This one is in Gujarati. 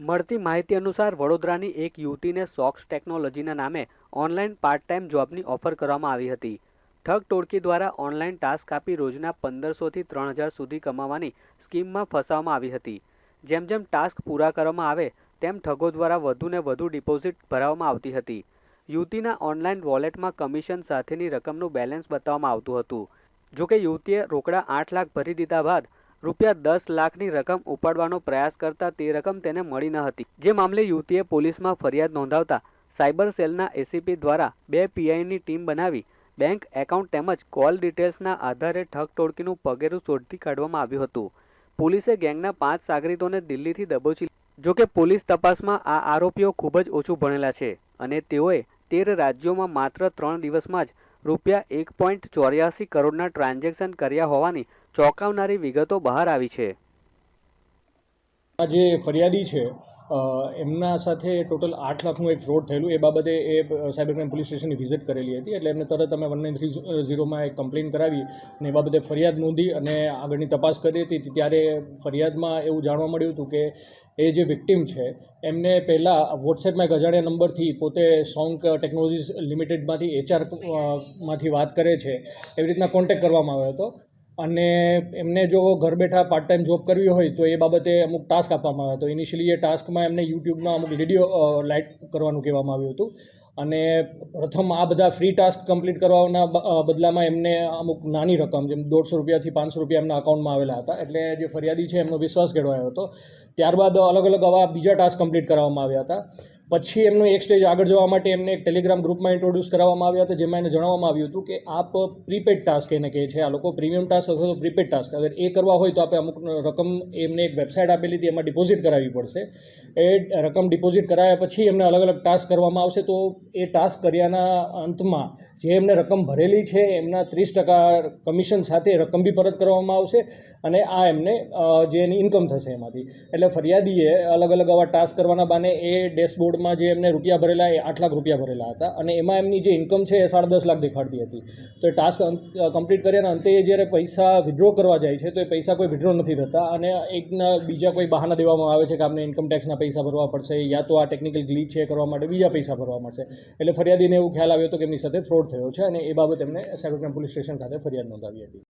મળતી માહિતી અનુસાર વડોદરાની એક યુવતીને સોક્સ ટેકનોલોજીના નામે ઓનલાઈન પાર્ટ ટાઈમ જોબની ઓફર કરવામાં આવી હતી. ઠગ ટોળકી દ્વારા ઓનલાઈન ટાસ્ક આપી રોજના પંદરસોથી ત્રણ હજાર સુધી કમાવાની સ્કીમમાં ફસાવવામાં આવી હતી. જેમ જેમ ટાસ્ક પૂરા કરવામાં આવે, તેમ ઠગો દ્વારા વધુને વધુ ડિપોઝિટ ભરાવવામાં આવતી હતી. યુવતીના ઓનલાઈન વોલેટમાં કમિશન સાથેની રકમનું બેલેન્સ બતાવવામાં આવતું હતું. જોકે યુવતીએ રોકડા આઠ લાખ ભરી દીધા બાદ રૂપિયા દસ લાખની રકમ ઉપાડવાનો પ્રયાસ કરતા તે રકમ તેને મળી ન હતી. જે મામલે યુવતીએ પોલીસમાં ફરિયાદ નોંધાવતા સાયબર સેલના એસીપી દ્વારા બે પીઆઈની ટીમ બનાવી બેંક એકાઉન્ટ તેમજ કોલ ડિટેલ્સના આધારે ઠગ ટોળકીનું પગેરું શોધી કાઢવામાં આવ્યું હતું. પોલીસે ગેંગના પાંચ સાગરીતોને દિલ્હીથી દબોચી જોકે પોલીસ તપાસમાં આ આરોપીઓ ખૂબ જ ઓછું ભણેલા છે અને તેઓએ તેર રાજ્યોમાં માત્ર ત્રણ દિવસમાં જ રૂપિયા એક પોઈન્ટ ચોર્યાસી કરોડના ટ્રાન્ઝેક્શન કર્યા હોવાની ચોંકાવનારી વિગતો બહાર આવી છે. આ જે ફરિયાદી છે એમના સાથે ટોટલ આઠ લાખનું એક ફ્રોડ થયેલું, એ બાબતે એ સાયબર ક્રાઇમ પોલીસ સ્ટેશનની વિઝિટ કરેલી હતી, એટલે એમને તરત અમે વન નાઇન થ્રી ઝીરોમાં એક કમ્પ્લેન કરાવી અને એ બાબતે ફરિયાદ નોંધી અને આગળની તપાસ કરી હતી. ત્યારે ફરિયાદમાં એવું જાણવા મળ્યું હતું કે એ જે વિક્ટિમ છે, એમને પહેલાં વોટ્સએપમાં એક અજાણ્યા નંબરથી પોતે સોંગ ટેકનોલોજીસ લિમિટેડમાંથી એચઆરમાંથી વાત કરે છે, એવી રીતના કોન્ટેક્ટ કરવામાં આવ્યો હતો. અને એમને જો ઘર બેઠા પાર્ટ ટાઈમ જોબ કરવી હોય તો એ બાબતે અમુક ટાસ્ક આપવામાં આવ્યો હતો ઇનિશિયલી એ ટાસ્કમાં એમને યુટ્યુબમાં અમુક વીડિયો લાઇટ કરવાનું કહેવામાં આવ્યું હતું. અને પ્રથમ આ બધા ફ્રી ટાસ્ક કમ્પ્લીટ કરવાના બદલામાં એમને અમુક નાની રકમ જેમ દોઢસો રૂપિયાથી પાંચસો રૂપિયા એમના અકાઉન્ટમાં આવેલા હતા. એટલે જે ફરિયાદી છે એમનો વિશ્વાસ કેળવાયો હતો. ત્યારબાદ અલગ અલગ આવા બીજા ટાસ્ક કમ્પ્લીટ કરવામાં આવ્યા હતા. પછી એમનો એક સ્ટેજ આગળ જવા માટે એમને એક ટેલિગ્રામ ગ્રુપમાં ઇન્ટ્રોડ્યુસ કરવામાં આવ્યા હતા, જેમાં એને જણાવવામાં આવ્યું હતું કે આપ પ્રીપેડ ટાસ્ક એને કહે છે. આ લોકો પ્રીમિયમ ટાસ્ક અથવા તો પ્રીપેડ ટાસ્ક અગર એ કરવા હોય તો આપણે અમુક રકમ એમને એક વેબસાઇટ આપેલી હતી, એમાં ડિપોઝિટ કરાવવી પડશે. એ રકમ ડિપોઝિટ કરાવ્યા પછી એમને અલગ અલગ ટાસ્ક કરવામાં આવશે. તો એ ટાસ્ક કર્યાના અંતમાં જે એમને રકમ ભરેલી છે, એમના ત્રીસ ટકા કમિશન સાથે રકમ બી પરત કરવામાં આવશે અને આ એમને જે એની ઇન્કમ થશે એમાંથી. એટલે ફરિયાદીએ અલગ અલગ આવા ટાસ્ક કરવાના બાને એ ડેશબોર્ડમાં જે એમને રૂપિયા ભરેલા એ આઠ લાખ રૂપિયા ભરેલા હતા અને એમાં એમની જે ઇન્કમ છે એ સાડા દસ લાખ દેખાડતી હતી. તો એ ટાસ્ક કમ્પ્લીટ કર્યાના અંતે એ જ્યારે પૈસા વિડ્રો કરવા જાય છે તો એ પૈસા કોઈ વિડ્રો નથી થતા અને એકના બીજા કોઈ બહાના દેવામાં આવે છે કે આપણે ઇન્કમ ટેક્સના પૈસા ભરવા પડશે યા તો આ ટેકનિકલ ગ્લીચ છે કરવા માટે બીજા પૈસા ભરવા મળશે. એટલે ફરિયાદીને એવું ખ્યાલ આવ્યો હતો કે એમની સાથે ફ્રોડ થયો છે અને એ બાબત એમને સાયબર ક્રાઇમ પોલીસ સ્ટેશન ખાતે ફરિયાદ નોંધાવી હતી.